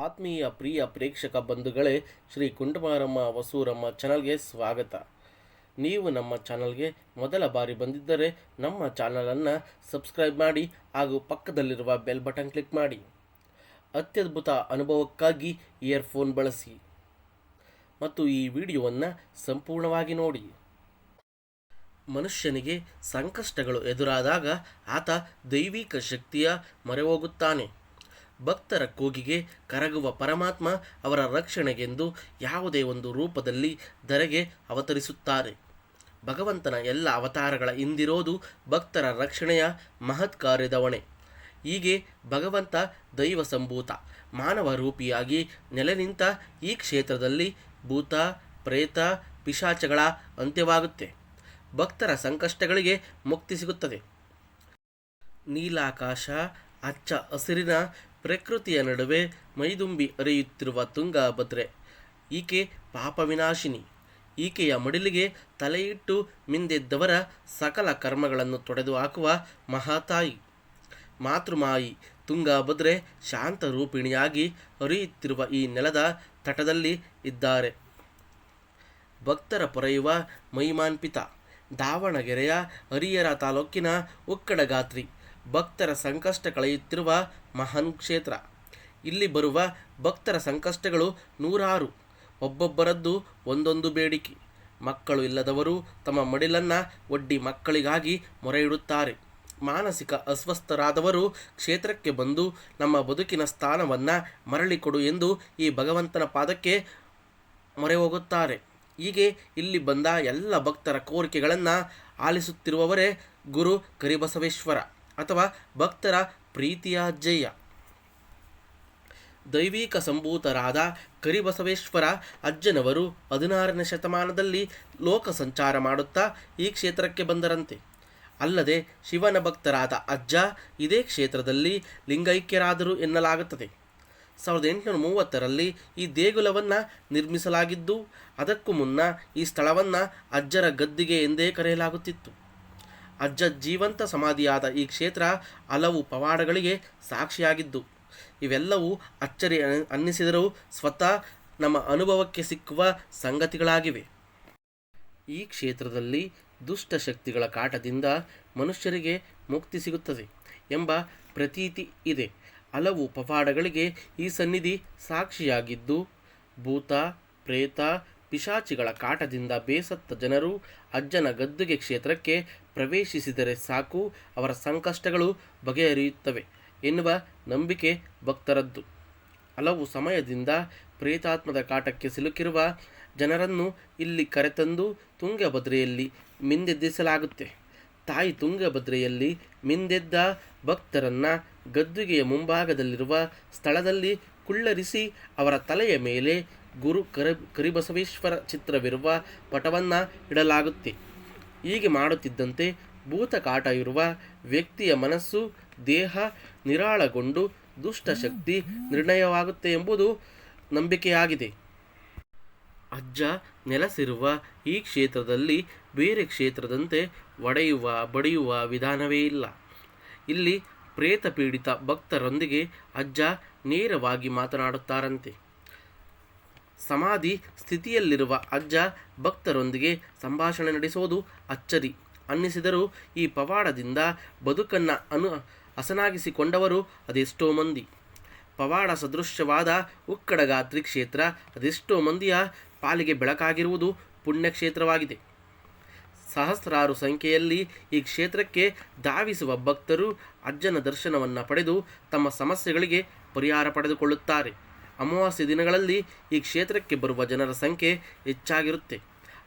ಆತ್ಮೀಯ ಪ್ರಿಯ ಪ್ರೇಕ್ಷಕ ಬಂಧುಗಳೇ, ಶ್ರೀ ಕುಂಟಮಾರಮ್ಮ ವಸೂರಮ್ಮ ಚಾನಲ್ಗೆ ಸ್ವಾಗತ. ನೀವು ನಮ್ಮ ಚಾನಲ್ಗೆ ಮೊದಲ ಬಾರಿ ಬಂದಿದ್ದರೆ ನಮ್ಮ ಚಾನಲನ್ನು ಸಬ್ಸ್ಕ್ರೈಬ್ ಮಾಡಿ ಹಾಗೂ ಪಕ್ಕದಲ್ಲಿರುವ ಬೆಲ್ ಬಟನ್ ಕ್ಲಿಕ್ ಮಾಡಿ. ಅತ್ಯದ್ಭುತ ಅನುಭವಕ್ಕಾಗಿ ಇಯರ್ಫೋನ್ ಬಳಸಿ ಮತ್ತು ಈ ವಿಡಿಯೋವನ್ನು ಸಂಪೂರ್ಣವಾಗಿ ನೋಡಿ. ಮನುಷ್ಯನಿಗೆ ಸಂಕಷ್ಟಗಳು ಎದುರಾದಾಗ ಆತ ದೈವಿಕ ಶಕ್ತಿಯ ಮೊರೆ ಹೋಗುತ್ತಾನೆ. ಭಕ್ತರ ಕೂಗಿಗೆ ಕರಗುವ ಪರಮಾತ್ಮ ಅವರ ರಕ್ಷಣೆಗೆಂದು ಯಾವುದೇ ಒಂದು ರೂಪದಲ್ಲಿ ಧರೆಗೆ ಅವತರಿಸುತ್ತಾರೆ. ಭಗವಂತನ ಎಲ್ಲ ಅವತಾರಗಳ ಹಿಂದಿರೋದು ಭಕ್ತರ ರಕ್ಷಣೆಯ ಮಹತ್ ಕಾರ್ಯದ ಹೊಣೆ ಹೀಗೆ ಭಗವಂತ ದೈವ ಸಂಭೂತ ಮಾನವ ರೂಪಿಯಾಗಿ ನೆಲೆ ನಿಂತ ಈ ಕ್ಷೇತ್ರದಲ್ಲಿ ಭೂತ, ಪ್ರೇತ, ಪಿಶಾಚಗಳ ಅಂತ್ಯವಾಗುತ್ತೆ. ಭಕ್ತರ ಸಂಕಷ್ಟಗಳಿಗೆ ಮುಕ್ತಿ ಸಿಗುತ್ತದೆ. ನೀಲಾಕಾಶ, ಅಚ್ಚ ಹಸಿರಿನ ಪ್ರಕೃತಿಯ ನಡುವೆ ಮೈದುಂಬಿ ಹರಿಯುತ್ತಿರುವ ತುಂಗಾಭದ್ರೆ. ಈಕೆ ಪಾಪವಿನಾಶಿನಿ ಈಕೆಯ ಮಡಿಲಿಗೆ ತಲೆಯಿಟ್ಟು ಮಿಂದೆದ್ದವರ ಸಕಲ ಕರ್ಮಗಳನ್ನು ತೊಡೆದು ಹಾಕುವ ಮಹಾತಾಯಿ. ಮಾತೃಮಾಯಿ, ತುಂಗಾಭದ್ರೆ ಶಾಂತ ರೂಪಿಣಿಯಾಗಿ ಹರಿಯುತ್ತಿರುವ ಈ ನೆಲದ ತಟದಲ್ಲಿ ಇದ್ದಾರೆ. ಭಕ್ತರ ಪೊರೆಯುವ ಮೈಮಾನ್ಪಿತ, ದಾವಣಗೆರೆಯ ಹರಿಯರ ತಾಲೂಕಿನ ಉಕ್ಕಡಗಾತ್ರಿ ಭಕ್ತರ ಸಂಕಷ್ಟ ಕಳೆಯುತ್ತಿರುವ ಮಹಾನ್ ಕ್ಷೇತ್ರ. ಇಲ್ಲಿ ಬರುವ ಭಕ್ತರ ಸಂಕಷ್ಟಗಳು ನೂರಾರು. ಒಬ್ಬೊಬ್ಬರದ್ದು ಒಂದೊಂದು ಬೇಡಿಕೆ. ಮಕ್ಕಳು ಇಲ್ಲದವರು ತಮ್ಮ ಮಡಿಲನ್ನು ಒಡ್ಡಿ ಮಕ್ಕಳಿಗಾಗಿ ಮೊರೆ ಇಡುತ್ತಾರೆ ಮಾನಸಿಕ ಅಸ್ವಸ್ಥರಾದವರು ಕ್ಷೇತ್ರಕ್ಕೆ ಬಂದು ನಮ್ಮ ಬದುಕಿನ ಸ್ಥಾನವನ್ನು ಮರಳಿಕೊಡು ಎಂದು ಈ ಭಗವಂತನ ಪಾದಕ್ಕೆ ಮೊರೆ ಹೋಗುತ್ತಾರೆ ಹೀಗೆ ಇಲ್ಲಿ ಬಂದ ಎಲ್ಲ ಭಕ್ತರ ಕೋರಿಕೆಗಳನ್ನು ಆಲಿಸುತ್ತಿರುವವರೇ ಗುರು ಕರಿಬಸವೇಶ್ವರ. ಅಥವಾ ಭಕ್ತರ ಪ್ರೀತಿಯ ಜಯ. ದೈವಿಕ ಸಂಭೂತರಾದ ಕರಿಬಸವೇಶ್ವರ ಅಜ್ಜನವರು ಹದಿನಾರನೇ ಶತಮಾನದಲ್ಲಿ ಲೋಕ ಸಂಚಾರ ಮಾಡುತ್ತಾ ಈ ಕ್ಷೇತ್ರಕ್ಕೆ ಬಂದರಂತೆ. ಅಲ್ಲದೆ ಶಿವನ ಭಕ್ತರಾದ ಅಜ್ಜ ಇದೇ ಕ್ಷೇತ್ರದಲ್ಲಿ ಲಿಂಗೈಕ್ಯರಾದರು ಎನ್ನಲಾಗುತ್ತದೆ. ಸಾವಿರದ ಎಂಟುನೂರ ಮೂವತ್ತರಲ್ಲಿ ಈ ದೇಗುಲವನ್ನು ನಿರ್ಮಿಸಲಾಗಿದ್ದು, ಅದಕ್ಕೂ ಮುನ್ನ ಈ ಸ್ಥಳವನ್ನು ಅಜ್ಜರ ಗದ್ದಿಗೆ ಎಂದೇ ಕರೆಯಲಾಗುತ್ತಿತ್ತು. ಅಜ್ಜ ಜೀವಂತ ಸಮಾಧಿಯಾದ ಈ ಕ್ಷೇತ್ರ ಹಲವು ಪವಾಡಗಳಿಗೆ ಸಾಕ್ಷಿಯಾಗಿದ್ದು, ಇವೆಲ್ಲವೂ ಅಚ್ಚರಿ ಅನಿ- ಅನ್ನಿಸಿದರೂ ಸ್ವತಃ ನಮ್ಮ ಅನುಭವಕ್ಕೆ ಸಿಕ್ಕುವ ಸಂಗತಿಗಳಾಗಿವೆ. ಈ ಕ್ಷೇತ್ರದಲ್ಲಿ ದುಷ್ಟಶಕ್ತಿಗಳ ಕಾಟದಿಂದ ಮನುಷ್ಯರಿಗೆ ಮುಕ್ತಿ ಸಿಗುತ್ತದೆ ಎಂಬ ಪ್ರತೀತಿ ಇದೆ. ಹಲವು ಪವಾಡಗಳಿಗೆ ಈ ಸನ್ನಿಧಿ ಸಾಕ್ಷಿಯಾಗಿದ್ದು, ಭೂತ, ಪ್ರೇತ ಪಿಶಾಚಿಗಳ ಕಾಟದಿಂದ ಬೇಸತ್ತ ಜನರು ಅಜ್ಜನ ಗದ್ದುಗೆ ಕ್ಷೇತ್ರಕ್ಕೆ ಪ್ರವೇಶಿಸಿದರೆ ಸಾಕು, ಅವರ ಸಂಕಷ್ಟಗಳು ಬಗೆಹರಿಯುತ್ತವೆ ಎನ್ನುವ ನಂಬಿಕೆ ಭಕ್ತರದ್ದು. ಹಲವು ಸಮಯದಿಂದ ಪ್ರೇತಾತ್ಮದ ಕಾಟಕ್ಕೆ ಸಿಲುಕಿರುವ ಜನರನ್ನು ಇಲ್ಲಿ ಕರೆತಂದು ತುಂಗಭದ್ರೆಯಲ್ಲಿ ಮಿಂದೆದ್ದಿಸಲಾಗುತ್ತೆ. ತಾಯಿ ತುಂಗಭದ್ರೆಯಲ್ಲಿ ಮಿಂದೆದ್ದ ಭಕ್ತರನ್ನು ಗದ್ದುಗೆಯ ಮುಂಭಾಗದಲ್ಲಿರುವ ಸ್ಥಳದಲ್ಲಿ ಕುಳ್ಳರಿಸಿ ಅವರ ತಲೆಯ ಮೇಲೆ ಗುರು ಕರಿ, ಕರಿಬಸವೇಶ್ವರ ಚಿತ್ರವಿರುವ ಪಟವನ್ನು ಇಡಲಾಗುತ್ತೆ. ಹೀಗೆ ಮಾಡುತ್ತಿದ್ದಂತೆ ಭೂತ ಕಾಟ ಇರುವ ವ್ಯಕ್ತಿಯ ಮನಸ್ಸು ದೇಹ ನಿರಾಳಗೊಂಡು ದುಷ್ಟಶಕ್ತಿ ನಿರ್ಣಯವಾಗುತ್ತೆ ಎಂಬುದು ನಂಬಿಕೆಯಾಗಿದೆ. ಅಜ್ಜ ನೆಲೆಸಿರುವ ಈ ಕ್ಷೇತ್ರದಲ್ಲಿ ಬೇರೆ ಕ್ಷೇತ್ರದಂತೆ ಒಡೆಯುವ, ಬಡಿಯುವ ವಿಧಾನವೇ ಇಲ್ಲ. ಇಲ್ಲಿ ಪ್ರೇತ ಪೀಡಿತ ಭಕ್ತರೊಂದಿಗೆ ಅಜ್ಜ ನೇರವಾಗಿ ಮಾತನಾಡುತ್ತಾರಂತೆ. ಸಮಾಧಿ ಸ್ಥಿತಿಯಲ್ಲಿರುವ ಅಜ್ಜ ಭಕ್ತರೊಂದಿಗೆ ಸಂಭಾಷಣೆ ನಡೆಸೋದು ಅಚ್ಚರಿ. ಅನ್ನಿಸಿದರೂ ಈ ಪವಾಡದಿಂದ ಬದುಕನ್ನು ಅನು ಹಸನಾಗಿಸಿಕೊಂಡವರು ಅದೆಷ್ಟೋ ಮಂದಿ. ಪವಾಡ ಸದೃಶ್ಯವಾದ ಉಕ್ಕಡಗಾತ್ರಿ ಕ್ಷೇತ್ರ ಅದೆಷ್ಟೋ ಮಂದಿಯ ಪಾಲಿಗೆ ಬೆಳಕಾಗಿರುವುದು ಪುಣ್ಯಕ್ಷೇತ್ರವಾಗಿದೆ. ಸಹಸ್ರಾರು ಸಂಖ್ಯೆಯಲ್ಲಿ ಈ ಕ್ಷೇತ್ರಕ್ಕೆ ಧಾವಿಸುವ ಭಕ್ತರು ಅಜ್ಜನ ದರ್ಶನವನ್ನು ಪಡೆದು ತಮ್ಮ ಸಮಸ್ಯೆಗಳಿಗೆ ಪರಿಹಾರ ಪಡೆದುಕೊಳ್ಳುತ್ತಾರೆ. ಅಮಾವಾಸ್ಯ ದಿನಗಳಲ್ಲಿ ಈ ಕ್ಷೇತ್ರಕ್ಕೆ ಬರುವ ಜನರ ಸಂಖ್ಯೆ ಹೆಚ್ಚಾಗಿರುತ್ತೆ.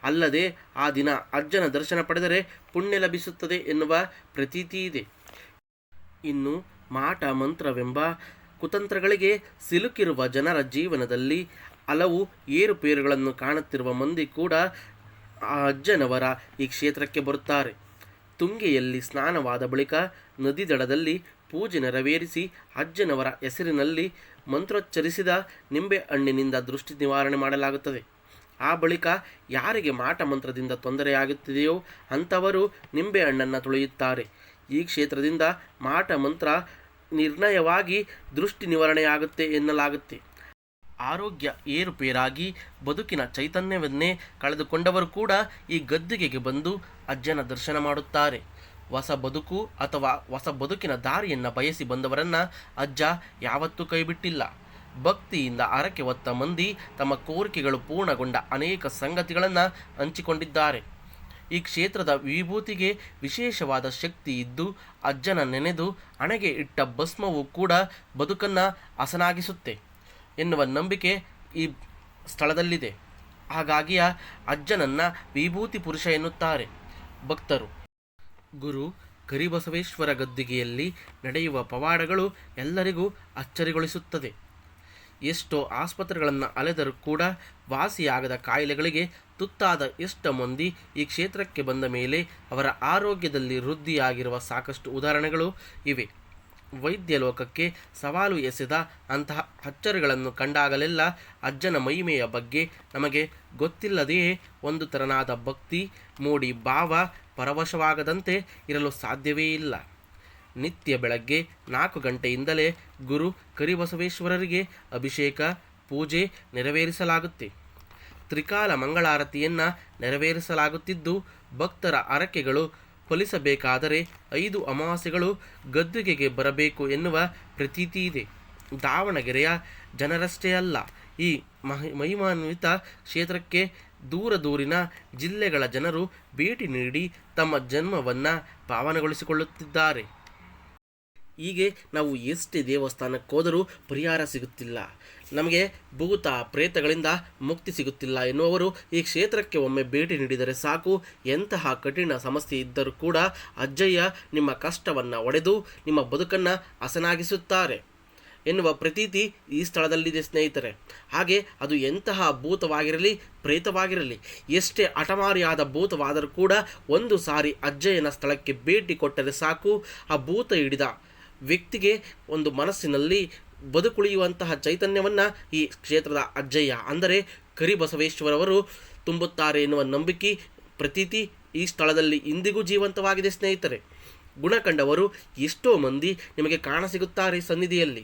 ಅಲ್ಲದೆ ಆ ದಿನ ಅಜ್ಜನ ದರ್ಶನ ಪಡೆದರೆ ಪುಣ್ಯ ಲಭಿಸುತ್ತದೆ ಎನ್ನುವ ಪ್ರತೀತಿ ಇದೆ. ಇನ್ನು ಮಾಟ ಮಂತ್ರವೆಂಬ ಕುತಂತ್ರಗಳಿಗೆ ಸಿಲುಕಿರುವ ಜನರ ಜೀವನದಲ್ಲಿ ಹಲವು ಏರುಪೇರುಗಳನ್ನು ಕಾಣುತ್ತಿರುವ ಮಂದಿ ಕೂಡ ಆ ಅಜ್ಜನವರ ಈ ಕ್ಷೇತ್ರಕ್ಕೆ ಬರುತ್ತಾರೆ. ತುಂಗೆಯಲ್ಲಿ ಸ್ನಾನವಾದ ಬಳಿಕ ನದಿ ದಡದಲ್ಲಿ ಪೂಜೆ ನೆರವೇರಿಸಿ ಅಜ್ಜನವರ ಹೆಸರಿನಲ್ಲಿ ಮಂತ್ರೋಚ್ಚರಿಸಿದ ನಿಂಬೆ ಹಣ್ಣಿನಿಂದ ದೃಷ್ಟಿ ನಿವಾರಣೆ ಮಾಡಲಾಗುತ್ತದೆ. ಆ ಬಳಿಕ ಯಾರಿಗೆ ಮಾಟ ಮಂತ್ರದಿಂದ ತೊಂದರೆಯಾಗುತ್ತಿದೆಯೋ ಅಂಥವರು ನಿಂಬೆ ಹಣ್ಣನ್ನು ತುಳಿಯುತ್ತಾರೆ. ಈ ಕ್ಷೇತ್ರದಿಂದ ಮಾಟ ಮಂತ್ರ ನಿರ್ಣಯವಾಗಿ ದೃಷ್ಟಿ ನಿವಾರಣೆಯಾಗುತ್ತೆ ಎನ್ನಲಾಗುತ್ತೆ. ಆರೋಗ್ಯ ಏರುಪೇರಾಗಿ ಬದುಕಿನ ಚೈತನ್ಯವನ್ನೇ ಕಳೆದುಕೊಂಡವರು ಕೂಡ ಈ ಗದ್ದುಗೆಗೆ ಬಂದು ಅಜ್ಜನ ದರ್ಶನ ಮಾಡುತ್ತಾರೆ. ಹೊಸ ಬದುಕು ಅಥವಾ ಹೊಸ ಬದುಕಿನ ದಾರಿಯನ್ನು ಬಯಸಿ ಬಂದವರನ್ನು ಅಜ್ಜ ಯಾವತ್ತೂ ಕೈಬಿಟ್ಟಿಲ್ಲ. ಭಕ್ತಿಯಿಂದ ಹರಕೆ ಹೊತ್ತ ಮಂದಿ ತಮ್ಮ ಕೋರಿಕೆಗಳು ಪೂರ್ಣಗೊಂಡ ಅನೇಕ ಸಂಗತಿಗಳನ್ನು ಹಂಚಿಕೊಂಡಿದ್ದಾರೆ. ಈ ಕ್ಷೇತ್ರದ ವಿಭೂತಿಗೆ ವಿಶೇಷವಾದ ಶಕ್ತಿ ಇದ್ದು ಅಜ್ಜನ ನೆನೆದು ಹಣೆಗೆ ಇಟ್ಟ ಭಸ್ಮವು ಕೂಡ ಬದುಕನ್ನು ಹಸನಾಗಿಸುತ್ತೆ ಎನ್ನುವ ನಂಬಿಕೆ ಈ ಸ್ಥಳದಲ್ಲಿದೆ. ಹಾಗಾಗಿಯ ಅಜ್ಜನನ್ನ ವಿಭೂತಿ ಪುರುಷ ಎನ್ನುತ್ತಾರೆ. ಭಕ್ತರು ಗುರು ಕರಿಬಸವೇಶ್ವರ ಗದ್ದಿಗೆಯಲ್ಲಿ ನಡೆಯುವ ಪವಾಡಗಳು ಎಲ್ಲರಿಗೂ ಅಚ್ಚರಿಗೊಳಿಸುತ್ತದೆ. ಎಷ್ಟೋ ಆಸ್ಪತ್ರೆಗಳನ್ನು ಅಲೆದರೂ ಕೂಡ ವಾಸಿಯಾಗದ ಕಾಯಿಲೆಗಳಿಗೆ ತುತ್ತಾದ ಎಷ್ಟ ಮಂದಿ ಈ ಕ್ಷೇತ್ರಕ್ಕೆ ಬಂದ ಮೇಲೆ ಅವರ ಆರೋಗ್ಯದಲ್ಲಿ ವೃದ್ಧಿಯಾಗಿರುವ ಸಾಕಷ್ಟು ಉದಾಹರಣೆಗಳು ಇವೆ. ವೈದ್ಯ ಲೋಕಕ್ಕೆ ಸವಾಲು ಎಸೆದ ಅಂತಹ ಅಚ್ಚರಿಗಳನ್ನು ಕಂಡಾಗಲೆಲ್ಲ ಅಜ್ಜನ ಮಹಿಮೆಯ ಬಗ್ಗೆ ನಮಗೆ ಗೊತ್ತಿಲ್ಲದೆಯೇ ಒಂದು ತೆರನಾದ ಭಕ್ತಿ, ಮೂಡಿ ಭಾವ ಪರವಶವಾಗದಂತೆ ಇರಲು ಸಾಧ್ಯವೇ ಇಲ್ಲ. ನಿತ್ಯ ಬೆಳಗ್ಗೆ ನಾಲ್ಕು ಗಂಟೆಯಿಂದಲೇ ಗುರು ಕರಿಬಸವೇಶ್ವರರಿಗೆ ಅಭಿಷೇಕ, ಪೂಜೆ ನೆರವೇರಿಸಲಾಗುತ್ತೆ. ತ್ರಿಕಾಲ ಮಂಗಳಾರತಿಯನ್ನು ನೆರವೇರಿಸಲಾಗುತ್ತಿದ್ದು, ಭಕ್ತರ ಅರಕೆಗಳು ಫಲಿಸಬೇಕಾದರೆ ಐದು ಅಮಾವಾಸ್ಯೆಗಳು ಗದ್ದುಗೆಗೆ ಬರಬೇಕು ಎನ್ನುವ ಪ್ರತೀತಿ ಇದೆ. ದಾವಣಗೆರೆಯ ಜನರಷ್ಟೇ ಅಲ್ಲ, ಈ ಮಹಿ ಮಹಿಮಾನ್ವಿತ ಕ್ಷೇತ್ರಕ್ಕೆ ದೂರ ದೂರಿನ ಜಿಲ್ಲೆಗಳ ಜನರು ಭೇಟಿ ನೀಡಿ ತಮ್ಮ ಜನ್ಮವನ್ನು ಪಾವನಗೊಳಿಸಿಕೊಳ್ಳುತ್ತಿದ್ದಾರೆ. ಹೀಗೆ ನಾವು ಎಷ್ಟೇ ದೇವಸ್ಥಾನಕ್ಕೆ ಹೋದರೂ ಪರಿಹಾರ ಸಿಗುತ್ತಿಲ್ಲ. ನಮಗೆ ಭೂತ ಪ್ರೇತಗಳಿಂದ ಮುಕ್ತಿ ಸಿಗುತ್ತಿಲ್ಲ ಎನ್ನುವವರು ಈ ಕ್ಷೇತ್ರಕ್ಕೆ ಒಮ್ಮೆ ಭೇಟಿ ನೀಡಿದರೆ ಸಾಕು. ಎಂತಹ ಕಠಿಣ ಸಮಸ್ಯೆ ಇದ್ದರೂ ಕೂಡ ಅಜ್ಜಯ್ಯ ನಿಮ್ಮ ಕಷ್ಟವನ್ನು ಒಡೆದು ನಿಮ್ಮ ಬದುಕನ್ನು ಹಸನಾಗಿಸುತ್ತಾರೆ. ಎನ್ನುವ ಪ್ರತೀತಿ ಈ ಸ್ಥಳದಲ್ಲಿದೆ ಸ್ನೇಹಿತರೆ. ಹಾಗೆ ಅದು ಎಂತಹ ಭೂತವಾಗಿರಲಿ, ಪ್ರೇತವಾಗಿರಲಿ, ಎಷ್ಟೇ ಅಟಮಾರಿಯಾದ ಭೂತವಾದರೂ ಕೂಡ ಒಂದು ಸಾರಿ ಅಜ್ಜಯ್ಯನ ಸ್ಥಳಕ್ಕೆ ಭೇಟಿ ಕೊಟ್ಟರೆ ಸಾಕು. ಆ ಭೂತ ಹಿಡಿದ ವ್ಯಕ್ತಿಗೆ ಒಂದು ಮನಸ್ಸಿನಲ್ಲಿ ಬದುಕುಳಿಯುವಂತಹ ಚೈತನ್ಯವನ್ನು ಈ ಕ್ಷೇತ್ರದ ಅಜ್ಜಯ್ಯ, ಅಂದರೆ ಕರಿಬಸವೇಶ್ವರವರು ತುಂಬುತ್ತಾರೆ ಎನ್ನುವ ನಂಬಿಕೆ, ಪ್ರತೀತಿ ಈ ಸ್ಥಳದಲ್ಲಿ ಇಂದಿಗೂ ಜೀವಂತವಾಗಿದೆ ಸ್ನೇಹಿತರೆ. ಗುಣಕಂಡವರು ಎಷ್ಟೋ ಮಂದಿ ನಿಮಗೆ ಕಾಣಸಿಗುತ್ತಾರೆ ಸನ್ನಿಧಿಯಲ್ಲಿ.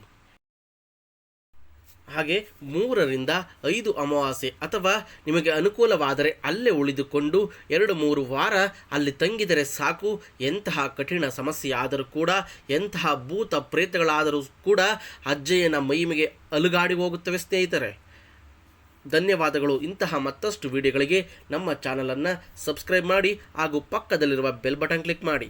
ಹಾಗೆ ಮೂರರಿಂದ ಐದು ಅಮಾವಾಸ್ಯೆ ಅಥವಾ ನಿಮಗೆ ಅನುಕೂಲವಾದರೆ ಅಲ್ಲೇ ಉಳಿದುಕೊಂಡು ಎರಡು ಮೂರು ವಾರ ಅಲ್ಲಿ ತಂಗಿದರೆ ಸಾಕು. ಎಂತಹ ಕಠಿಣ ಸಮಸ್ಯೆ ಆದರೂ ಕೂಡ, ಎಂತಹ ಭೂತ ಪ್ರೇತಗಳಾದರೂ ಕೂಡ ಅಜ್ಜಯ್ಯನ ಮಹಿಮೆಗೆ ಅಲುಗಾಡಿ ಹೋಗುತ್ತವೆ ಸ್ನೇಹಿತರೆ. ಧನ್ಯವಾದಗಳು. ಇಂತಹ ಮತ್ತಷ್ಟು ವಿಡಿಯೋಗಳಿಗೆ ನಮ್ಮ ಚಾನಲನ್ನು ಸಬ್ಸ್ಕ್ರೈಬ್ ಮಾಡಿ ಹಾಗೂ ಪಕ್ಕದಲ್ಲಿರುವ ಬೆಲ್ ಬಟನ್ ಕ್ಲಿಕ್ ಮಾಡಿ.